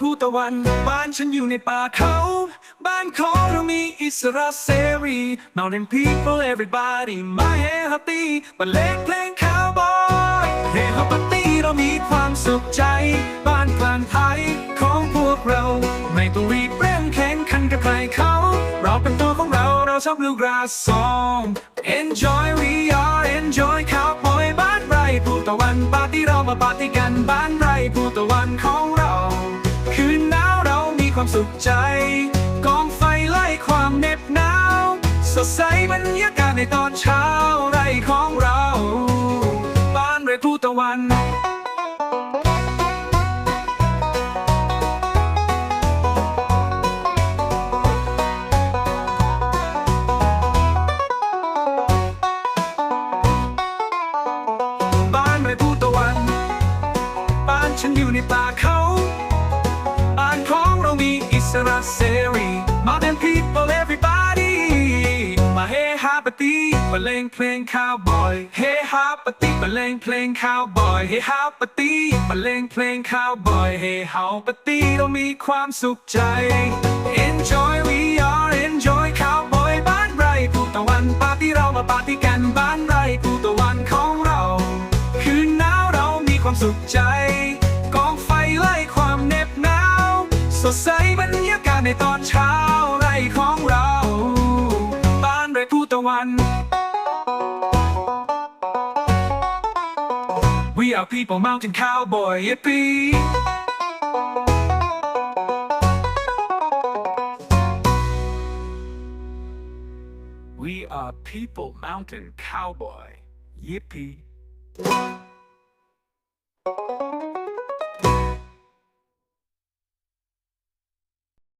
ภูตะวัน บ้านฉันอยู่ในป่าเขา บ้านของเรามีอิสระเสรี Mountain people everybody my happy บรรเลงเพลงคาวบอยเฮฮปาร์ตี้เรามีความสุขใจ บ้านกลางไทยของพวกเรา ไม่ต้องรีบเร่งแข่งขันกับใครเขา เราเป็นตัวของเราเราชอบลูกราซอง Enjoy we are enjoy ขาวปอยบ้านไรภูตะวันปาร์ตี้เรามาปาร์ตี้กันบ้านไรภูตะวันของ ความสุขใจ กองไฟไล่ความเหน็บหนาว สดใสบรรยากาศในตอนเช้าไรของเราบ้านไรภูตะวันบ้านไรภูตะวันบ้านฉันอยู่ในป่าเขา อิสระเสรี Modern people everybody มาเฮฮาปาร์ตี้บรรเลงเพลงคาวบอยเฮฮาปาร์ตี้บรรเลงเพลงคาวบอยเฮฮาปาร์ตี้บรรเลงเพลงคาวบอยเฮฮาปาร์ตี้เรามีความสุขใจ Enjoy we are enjoy คาวบอยบ้านไรภูตะวันปาร์ตี้เรามาปาร์ตี้กันบ้านไรภูตะวันของเรา คืนหนาวเรามีความสุขใจ กองไฟไล่ความเหน็บหนาว สดใสบรรยากาศ ในตอนเช้าไรของเราบ้านไรภูตะวัน We are people mountain cowboy yippee We are people mountain cowboy yippee